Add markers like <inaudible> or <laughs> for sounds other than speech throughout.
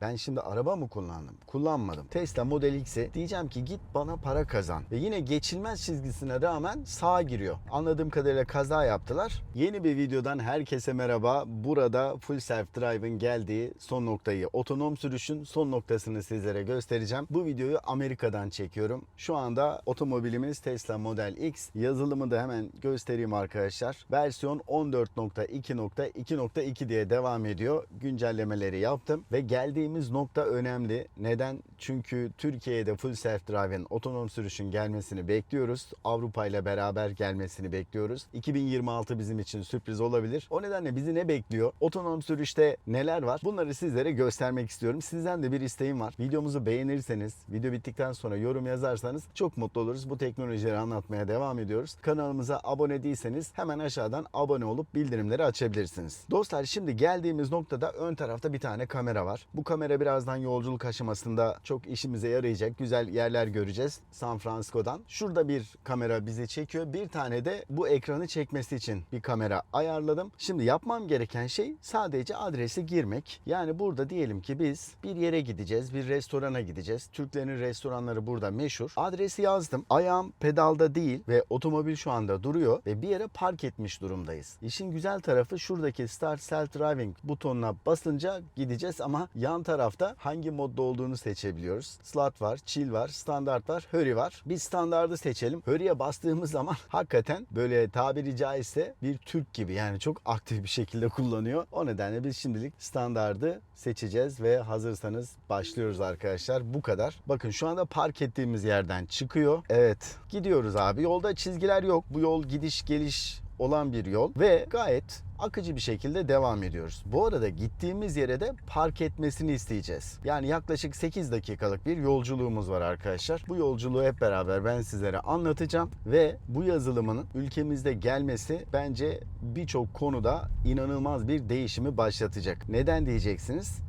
Ben şimdi araba mı kullandım? Kullanmadım. Tesla Model X'e diyeceğim ki git bana para kazan. Ve yine geçilmez çizgisine rağmen sağa giriyor. Anladığım kadarıyla kaza yaptılar. Yeni bir videodan herkese merhaba. Burada Full Self Drive'ın geldiği son noktayı, otonom sürüşün son noktasını sizlere göstereceğim. Bu videoyu Amerika'dan çekiyorum. Şu anda otomobilimiz Tesla Model X. Yazılımı da hemen göstereyim arkadaşlar. Versiyon 14.2.2.2 diye devam ediyor. Güncellemeleri yaptım ve geldiğimiz nokta önemli. Neden? Çünkü Türkiye'de Full Self Drive'in otonom sürüşün gelmesini bekliyoruz. Avrupa ile beraber gelmesini bekliyoruz. 2026 bizim için sürpriz olabilir. O nedenle bizi ne bekliyor? Otonom sürüşte neler var? Bunları sizlere göstermek istiyorum. Sizden de bir isteğim var. Videomuzu beğenirseniz, video bittikten sonra yorum yazarsanız çok mutlu oluruz. Bu teknolojileri anlatmaya devam ediyoruz. Kanalımıza abone değilseniz hemen aşağıdan abone olup bildirimleri açabilirsiniz. Dostlar şimdi geldiğimiz noktada ön tarafta bir tane kamera var. Bu kamera birazdan yolculuk aşamasında çok işimize yarayacak. Güzel yerler göreceğiz San Francisco'dan. Şurada bir kamera bizi çekiyor. Bir tane de bu ekranı çekmesi için bir kamera ayarladım. Şimdi yapmam gereken şey sadece adresi girmek. Yani burada diyelim ki biz bir yere gideceğiz, bir restorana gideceğiz. Türklerin restoranları burada meşhur. Adresi yazdım. Ayağım pedalda değil ve otomobil şu anda duruyor ve bir yere park etmiş durumdayız. İşin güzel tarafı şuradaki Start Self Driving butonuna basınca gideceğiz ama yan tarafta hangi modda olduğunu seçebiliyoruz. Slot var, chill var, standart var, hurry var. Biz standardı seçelim. Hurry'e bastığımız zaman <laughs> hakikaten böyle tabiri caizse bir Türk gibi yani çok aktif bir şekilde kullanıyor. O nedenle biz şimdilik standardı seçeceğiz ve hazırsanız başlıyoruz arkadaşlar. Bu kadar. Bakın şu anda park ettiğimiz yerden çıkıyor. Evet gidiyoruz abi. Yolda çizgiler yok. Bu yol gidiş geliş olan bir yol ve gayet akıcı bir şekilde devam ediyoruz. Bu arada gittiğimiz yere de park etmesini isteyeceğiz. Yani yaklaşık 8 dakikalık bir yolculuğumuz var arkadaşlar. Bu yolculuğu hep beraber ben sizlere anlatacağım ve bu yazılımın ülkemizde gelmesi bence birçok konuda inanılmaz bir değişimi başlatacak. Neden diyeceksiniz?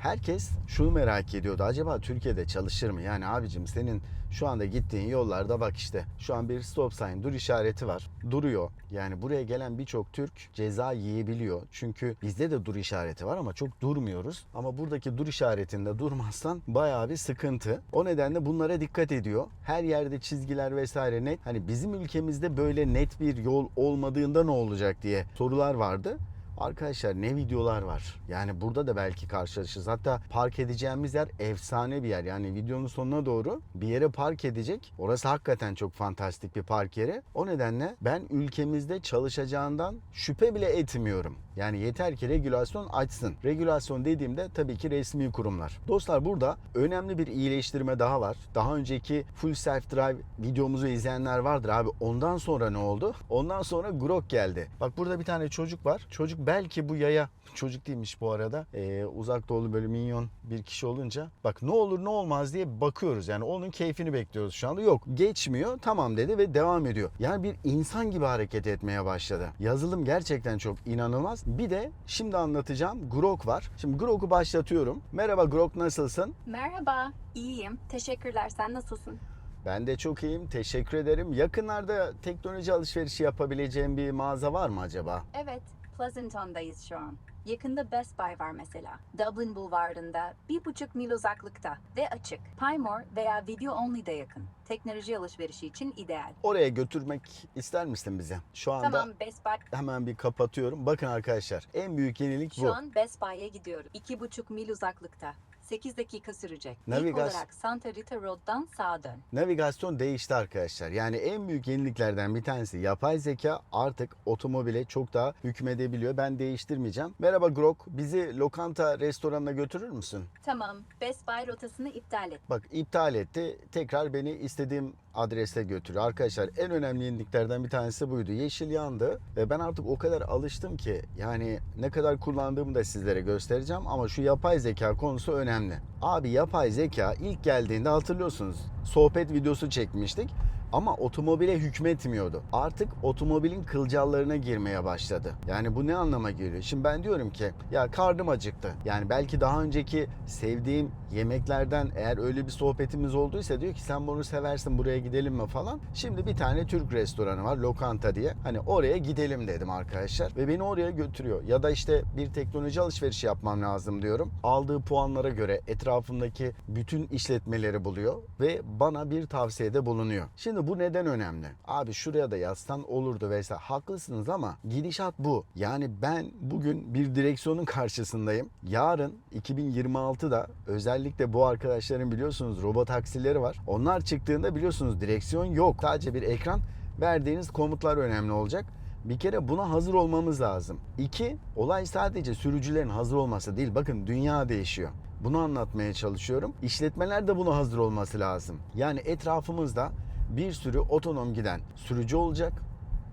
Herkes şunu merak ediyordu. Acaba Türkiye'de çalışır mı? Yani abicim senin şu anda gittiğin yollarda bak işte şu an bir stop sign dur işareti var. Duruyor. Yani buraya gelen birçok Türk ceza yiyebiliyor. Çünkü bizde de dur işareti var ama çok durmuyoruz. Ama buradaki dur işaretinde durmazsan bayağı bir sıkıntı. O nedenle bunlara dikkat ediyor. Her yerde çizgiler vesaire net. Hani bizim ülkemizde böyle net bir yol olmadığında ne olacak diye sorular vardı. Arkadaşlar ne videolar var. Yani burada da belki karşılaşırız. Hatta park edeceğimiz yer efsane bir yer. Yani videonun sonuna doğru bir yere park edecek. Orası hakikaten çok fantastik bir park yeri. O nedenle ben ülkemizde çalışacağından şüphe bile etmiyorum. Yani yeter ki regülasyon açsın. Regülasyon dediğimde tabii ki resmi kurumlar. Dostlar burada önemli bir iyileştirme daha var. Daha önceki Full Self Drive videomuzu izleyenler vardır abi. Ondan sonra ne oldu? Ondan sonra Grok geldi. Bak burada bir tane çocuk var. Çocuk belki bu yaya çocuk değilmiş bu arada. Ee, uzak doğulu böyle minyon bir kişi olunca bak ne olur ne olmaz diye bakıyoruz. Yani onun keyfini bekliyoruz şu anda. Yok geçmiyor tamam dedi ve devam ediyor. Yani bir insan gibi hareket etmeye başladı. Yazılım gerçekten çok inanılmaz. Bir de şimdi anlatacağım Grok var. Şimdi Grok'u başlatıyorum. Merhaba Grok nasılsın? Merhaba, iyiyim. Teşekkürler. Sen nasılsın? Ben de çok iyiyim. Teşekkür ederim. Yakınlarda teknoloji alışverişi yapabileceğim bir mağaza var mı acaba? Evet, Pleasanton'dayız şu an. Yakında Best Buy var mesela. Dublin Bulvarı'nda bir buçuk mil uzaklıkta ve açık. Pymore veya Video Only'de yakın. Teknoloji alışverişi için ideal. Oraya götürmek ister misin bize? Şu anda Tamam Best Buy. hemen bir kapatıyorum. Bakın arkadaşlar en büyük yenilik bu. Şu an Best Buy'a gidiyorum. İki buçuk mil uzaklıkta. 8 dakika sürecek. İlk Navigas- olarak Santa Rita Road'dan sağa dön. Navigasyon değişti arkadaşlar. Yani en büyük yeniliklerden bir tanesi yapay zeka artık otomobile çok daha hükmedebiliyor. Ben değiştirmeyeceğim. Merhaba Grok, bizi lokanta restoranına götürür müsün? Tamam, Best Buy rotasını iptal et. Bak iptal etti. Tekrar beni istediğim adrese götürüyor. Arkadaşlar en önemli yeniliklerden bir tanesi buydu. Yeşil yandı ve ben artık o kadar alıştım ki yani ne kadar kullandığımı da sizlere göstereceğim ama şu yapay zeka konusu önemli. Abi yapay zeka ilk geldiğinde hatırlıyorsunuz sohbet videosu çekmiştik Ama otomobile hükmetmiyordu. Artık otomobilin kılcallarına girmeye başladı. Yani bu ne anlama geliyor? Şimdi ben diyorum ki ya karnım acıktı. Yani belki daha önceki sevdiğim yemeklerden eğer öyle bir sohbetimiz olduysa diyor ki sen bunu seversin buraya gidelim mi falan. Şimdi bir tane Türk restoranı var lokanta diye. Hani oraya gidelim dedim arkadaşlar ve beni oraya götürüyor. Ya da işte bir teknoloji alışverişi yapmam lazım diyorum. Aldığı puanlara göre etrafındaki bütün işletmeleri buluyor ve bana bir tavsiyede bulunuyor. Şimdi bu neden önemli? Abi şuraya da yazsan olurdu vesaire. Haklısınız ama gidişat bu. Yani ben bugün bir direksiyonun <laughs> karşısındayım. Yarın 2026'da özellikle bu arkadaşların biliyorsunuz robot taksileri var. Onlar çıktığında biliyorsunuz direksiyon yok. Sadece bir ekran verdiğiniz komutlar önemli olacak. Bir kere buna hazır olmamız lazım. İki, olay sadece sürücülerin hazır olması değil. Bakın dünya değişiyor. Bunu anlatmaya çalışıyorum. İşletmeler de buna hazır olması lazım. Yani etrafımızda bir sürü otonom giden sürücü olacak.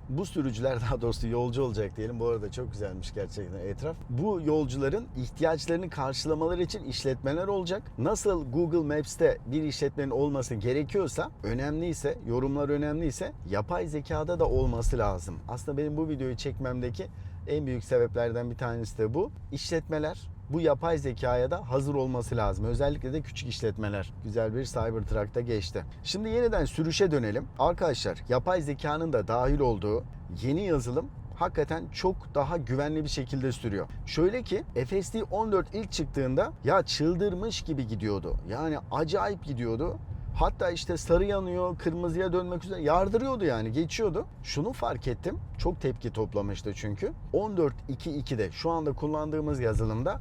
Bu sürücüler <laughs> daha doğrusu yolcu olacak diyelim. Bu arada çok güzelmiş gerçekten etraf. Bu yolcuların ihtiyaçlarını karşılamaları için işletmeler olacak. Nasıl Google Maps'te bir işletmenin olması gerekiyorsa, önemliyse, yorumlar önemliyse yapay zekada da olması lazım. Aslında benim bu videoyu çekmemdeki en büyük sebeplerden bir tanesi de bu. İşletmeler bu yapay zekaya da hazır olması lazım. Özellikle de küçük işletmeler. Güzel bir Cybertruck'ta geçti. Şimdi yeniden sürüşe dönelim. Arkadaşlar yapay zekanın da dahil olduğu yeni yazılım hakikaten çok daha güvenli bir şekilde sürüyor. Şöyle ki FSD 14 ilk çıktığında ya çıldırmış gibi gidiyordu. Yani acayip gidiyordu. Hatta işte sarı yanıyor, kırmızıya dönmek üzere yardırıyordu yani geçiyordu. Şunu fark ettim. Çok tepki toplamıştı çünkü. 14.2.2'de şu anda kullandığımız yazılımda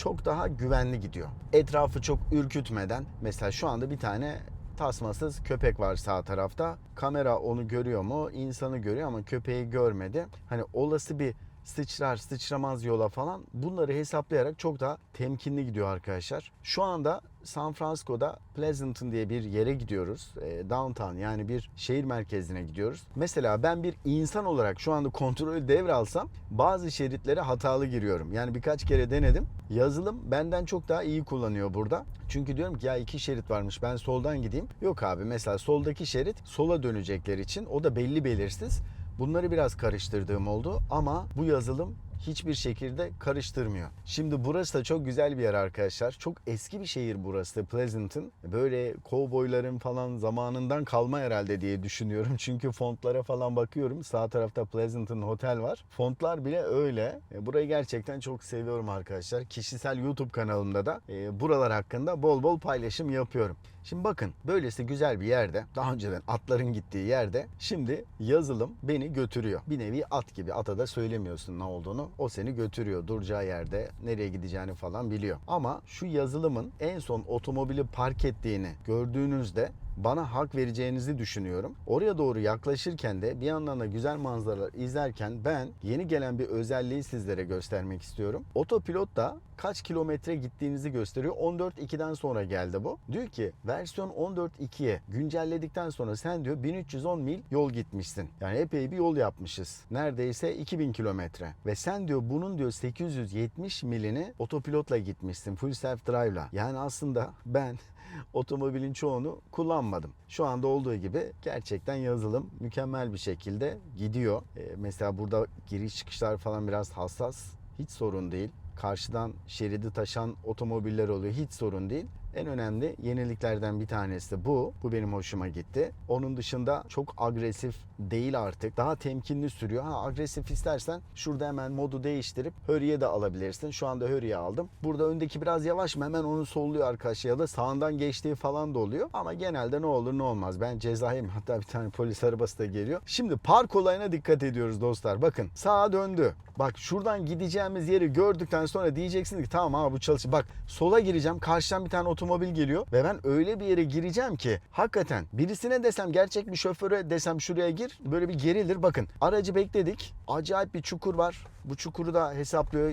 çok daha güvenli gidiyor. Etrafı çok ürkütmeden mesela şu anda bir tane tasmasız köpek var sağ tarafta. Kamera onu görüyor mu? İnsanı görüyor ama köpeği görmedi. Hani olası bir sıçrar sıçramaz yola falan bunları hesaplayarak çok daha temkinli gidiyor arkadaşlar. Şu anda San Francisco'da Pleasanton diye bir yere gidiyoruz. E, downtown yani bir şehir merkezine gidiyoruz. Mesela ben bir insan olarak şu anda kontrolü devralsam bazı şeritlere hatalı giriyorum. Yani birkaç kere denedim. Yazılım benden çok daha iyi kullanıyor burada. Çünkü diyorum ki ya iki şerit varmış ben soldan gideyim. Yok abi mesela soldaki şerit sola dönecekler için o da belli belirsiz. Bunları biraz karıştırdığım oldu ama bu yazılım hiçbir şekilde karıştırmıyor. Şimdi burası da çok güzel bir yer arkadaşlar. Çok eski bir şehir burası Pleasanton. Böyle kovboyların falan zamanından kalma herhalde diye düşünüyorum. <laughs> Çünkü fontlara falan bakıyorum. Sağ tarafta Pleasanton Hotel var. Fontlar bile öyle. E, Burayı gerçekten çok seviyorum arkadaşlar. Kişisel YouTube kanalımda da e, buralar hakkında bol bol paylaşım yapıyorum. Şimdi bakın böylesi güzel bir yerde daha önceden atların gittiği yerde şimdi yazılım beni götürüyor. Bir nevi at gibi ata da söylemiyorsun ne olduğunu. O seni götürüyor duracağı yerde nereye gideceğini falan biliyor. Ama şu yazılımın en son otomobili park ettiğini gördüğünüzde bana hak vereceğinizi düşünüyorum. Oraya doğru yaklaşırken de bir yandan da güzel manzaralar izlerken ben yeni gelen bir özelliği sizlere göstermek istiyorum. Otopilot da kaç kilometre gittiğinizi gösteriyor. 14.2'den sonra geldi bu. Diyor ki versiyon 14.2'ye güncelledikten sonra sen diyor 1310 mil yol gitmişsin. Yani epey bir yol yapmışız. Neredeyse 2000 kilometre. Ve sen diyor bunun diyor 870 milini otopilotla gitmişsin. Full self drive'la. Yani aslında ben otomobilin çoğunu kullanmadım. Şu anda olduğu gibi gerçekten yazılım mükemmel bir şekilde gidiyor. Ee, mesela burada giriş çıkışlar falan biraz hassas. Hiç sorun değil. Karşıdan şeridi taşan otomobiller oluyor. Hiç sorun değil. En önemli yeniliklerden bir tanesi bu. Bu benim hoşuma gitti. Onun dışında çok agresif değil artık. Daha temkinli sürüyor. Ha agresif istersen şurada hemen modu değiştirip hurry'e de alabilirsin. Şu anda hurry'e aldım. Burada öndeki biraz yavaş mı hemen onu solluyor arkadaş ya da sağından geçtiği falan da oluyor. Ama genelde ne olur ne olmaz. Ben cezayım. Hatta bir tane polis arabası da geliyor. Şimdi park olayına dikkat ediyoruz dostlar. Bakın sağa döndü. Bak şuradan gideceğimiz yeri gördükten sonra diyeceksiniz ki tamam abi bu çalışır. Bak sola gireceğim. Karşıdan bir tane otomobil geliyor ve ben öyle bir yere gireceğim ki hakikaten birisine desem gerçek bir şoföre desem şuraya gir böyle bir gerilir. Bakın aracı bekledik. Acayip bir çukur var. Bu çukuru da hesaplıyor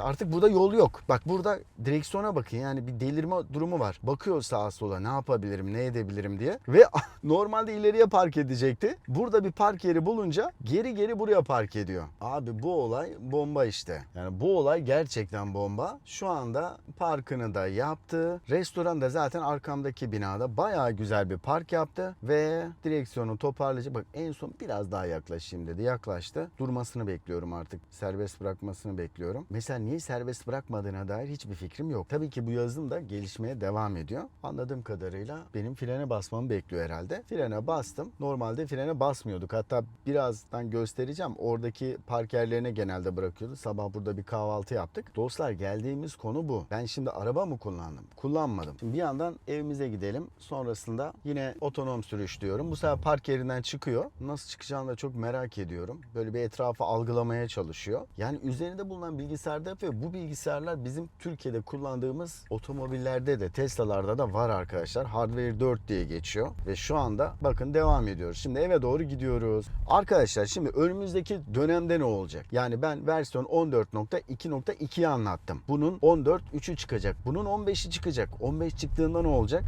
Artık burada yol yok. Bak burada direksiyona bakın yani bir delirme durumu var. Bakıyor sağa sola ne yapabilirim, ne edebilirim diye. Ve <laughs> normalde ileriye park edecekti. Burada bir park yeri bulunca geri geri buraya park ediyor. Abi bu olay bomba işte. Yani bu olay gerçekten bomba. Şu anda parkını da yaptı. Restoran da zaten arkamdaki binada bayağı güzel bir park yaptı ve direksiyonu toparlayacak. Bak en son biraz daha yaklaşayım dedi. Yaklaştı. Durmasını bekliyorum artık. Serbest bırakmasını bekliyorum. Mesela niye serbest bırakmadığına dair hiçbir fikrim yok. Tabii ki bu yazılım da gelişmeye devam ediyor. Anladığım kadarıyla benim frene basmamı bekliyor herhalde. Frene bastım. Normalde frene basmıyorduk. Hatta birazdan göstereceğim. Oradaki park yerlerine genelde bırakıyordu. Sabah burada bir kahvaltı yaptık. Dostlar geldiğimiz konu bu. Ben şimdi araba mı kullandım? Kullanmadım. Şimdi bir yandan evimize gidelim. Sonrasında yine otonom sürüş diyorum. Bu sefer park yerinden çıkıyor. Nasıl çıkacağını da çok merak ediyorum. Böyle bir etrafı algılamaya çalışıyor. Yani üzerinde bulunan bilgisayarda ve bu bilgisayarlar bizim Türkiye'de kullandığımız otomobillerde de Tesla'larda da var arkadaşlar. Hardware 4 diye geçiyor. Ve şu anda bakın devam ediyoruz. Şimdi eve doğru gidiyoruz. Arkadaşlar şimdi önümüzdeki dönemde ne olacak? Yani ben versiyon 14.2.2'yi anlattım. Bunun 14.3'ü çıkacak. Bunun 15'i çıkacak. 15 çıktığında ne olacak?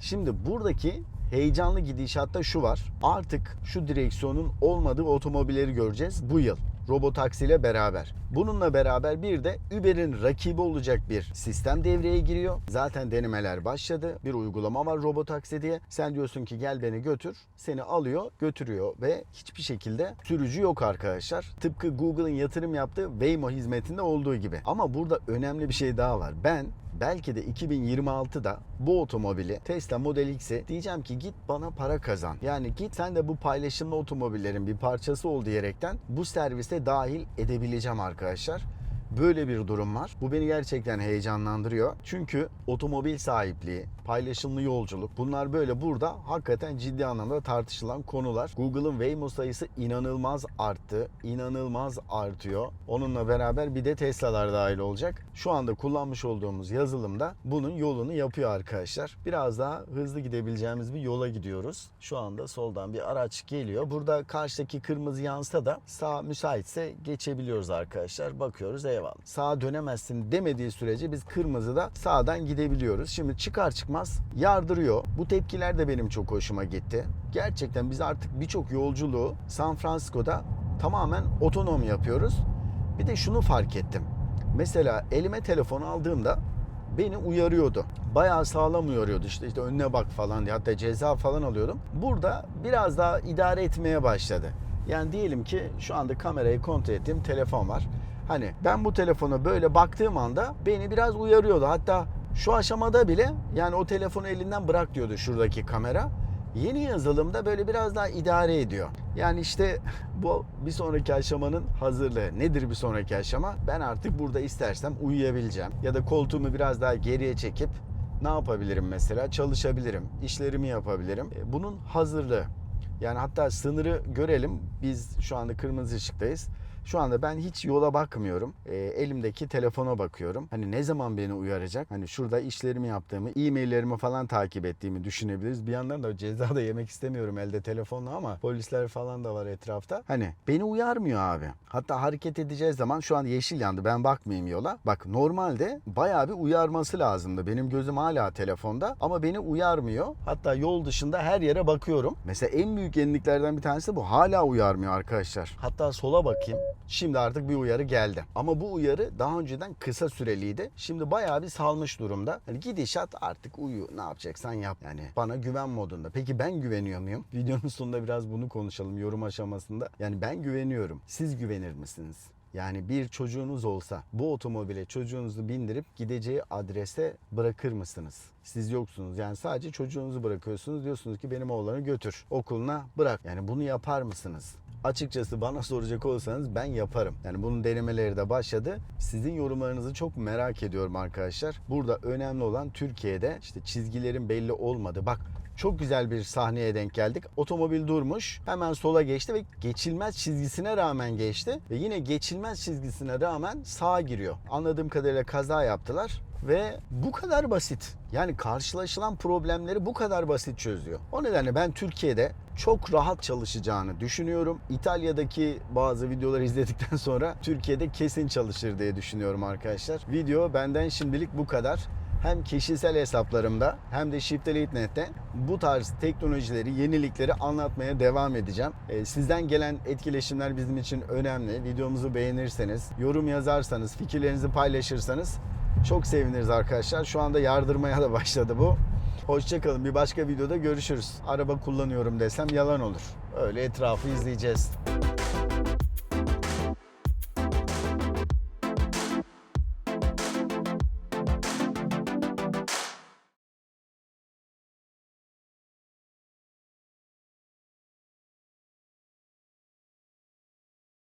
Şimdi buradaki heyecanlı gidişatta şu var. Artık şu direksiyonun olmadığı otomobilleri göreceğiz bu yıl. Robotaksi ile beraber. Bununla beraber bir de Uber'in rakibi olacak bir sistem devreye giriyor. Zaten denemeler başladı. Bir uygulama var Robotaksi diye. Sen diyorsun ki gel beni götür. Seni alıyor, götürüyor ve hiçbir şekilde sürücü yok arkadaşlar. Tıpkı Google'ın yatırım yaptığı Waymo hizmetinde olduğu gibi. Ama burada önemli bir şey daha var. Ben belki de 2026'da bu otomobili Tesla Model X'e diyeceğim ki git bana para kazan. Yani git sen de bu paylaşımlı otomobillerin bir parçası ol diyerekten bu servise dahil edebileceğim arkadaşlar. Böyle bir durum var. Bu beni gerçekten heyecanlandırıyor. Çünkü otomobil sahipliği, paylaşımlı yolculuk bunlar böyle burada hakikaten ciddi anlamda tartışılan konular. Google'ın Waymo sayısı inanılmaz arttı. İnanılmaz artıyor. Onunla beraber bir de Tesla'lar dahil olacak. Şu anda kullanmış olduğumuz yazılımda bunun yolunu yapıyor arkadaşlar. Biraz daha hızlı gidebileceğimiz bir yola gidiyoruz. Şu anda soldan bir araç geliyor. Burada karşıdaki kırmızı yansa da sağ müsaitse geçebiliyoruz arkadaşlar. Bakıyoruz eyvallah. Sağa dönemezsin demediği sürece biz kırmızıda sağdan gidebiliyoruz. Şimdi çıkar çıkmaz yardırıyor. Bu tepkiler de benim çok hoşuma gitti. Gerçekten biz artık birçok yolculuğu San Francisco'da tamamen otonom yapıyoruz. Bir de şunu fark ettim. Mesela elime telefon aldığımda beni uyarıyordu. Bayağı sağlam uyarıyordu işte işte önüne bak falan diye hatta ceza falan alıyordum. Burada biraz daha idare etmeye başladı. Yani diyelim ki şu anda kamerayı kontrol ettiğim telefon var. Hani ben bu telefona böyle baktığım anda beni biraz uyarıyordu. Hatta şu aşamada bile yani o telefonu elinden bırak diyordu şuradaki kamera. Yeni yazılımda böyle biraz daha idare ediyor. Yani işte <laughs> bu bir sonraki aşamanın hazırlığı. Nedir bir sonraki aşama? Ben artık burada istersem uyuyabileceğim. Ya da koltuğumu biraz daha geriye çekip ne yapabilirim mesela? Çalışabilirim, işlerimi yapabilirim. E, Bunun hazırlığı. Yani hatta sınırı görelim. Biz şu anda kırmızı ışıktayız. Şu anda ben hiç yola bakmıyorum. E, elimdeki telefona bakıyorum. Hani ne zaman beni uyaracak? Hani şurada işlerimi yaptığımı, e-maillerimi falan takip ettiğimi düşünebiliriz. Bir yandan da ceza da yemek istemiyorum elde telefonla ama polisler falan da var etrafta. Hani beni uyarmıyor abi. Hatta hareket edeceğiz zaman şu an yeşil yandı. Ben bakmayayım yola. Bak normalde bayağı bir uyarması lazımdı. Benim gözüm hala telefonda ama beni uyarmıyor. Hatta yol dışında her yere bakıyorum. Mesela en büyük yeniliklerden bir tanesi bu. Hala uyarmıyor arkadaşlar. Hatta sola bakayım. Şimdi artık bir uyarı geldi. Ama bu uyarı daha önceden kısa süreliydi. Şimdi bayağı bir salmış durumda. Hani gidişat artık uyu ne yapacaksan yap. Yani bana güven modunda. Peki ben güveniyor muyum? <laughs> Videonun sonunda biraz bunu konuşalım yorum aşamasında. Yani ben güveniyorum. Siz güvenir misiniz? Yani bir çocuğunuz olsa bu otomobile çocuğunuzu bindirip gideceği adrese bırakır mısınız? Siz yoksunuz. Yani sadece çocuğunuzu bırakıyorsunuz. Diyorsunuz ki benim oğlanı götür. Okuluna bırak. Yani bunu yapar mısınız? Açıkçası bana soracak olsanız ben yaparım. Yani bunun denemeleri de başladı. Sizin yorumlarınızı çok merak ediyorum arkadaşlar. Burada önemli olan Türkiye'de işte çizgilerin belli olmadı. Bak çok güzel bir sahneye denk geldik. Otomobil durmuş. Hemen sola geçti ve geçilmez çizgisine rağmen geçti. Ve yine geçilmez çizgisine rağmen sağa giriyor. Anladığım kadarıyla kaza yaptılar. ve bu kadar basit. Yani karşılaşılan problemleri bu kadar basit çözüyor. O nedenle ben Türkiye'de çok rahat çalışacağını düşünüyorum. İtalya'daki bazı videoları izledikten sonra Türkiye'de kesin çalışır diye düşünüyorum arkadaşlar. Video benden şimdilik bu kadar hem kişisel hesaplarımda hem de Shift.Elite.net'te bu tarz teknolojileri, yenilikleri anlatmaya devam edeceğim. Ee, Sizden gelen etkileşimler bizim için önemli. Videomuzu beğenirseniz, yorum yazarsanız, fikirlerinizi paylaşırsanız çok seviniriz arkadaşlar. Şu anda yardırmaya da başladı bu. Hoşçakalın. Bir başka videoda görüşürüz. Araba kullanıyorum desem yalan olur. Öyle etrafı izleyeceğiz.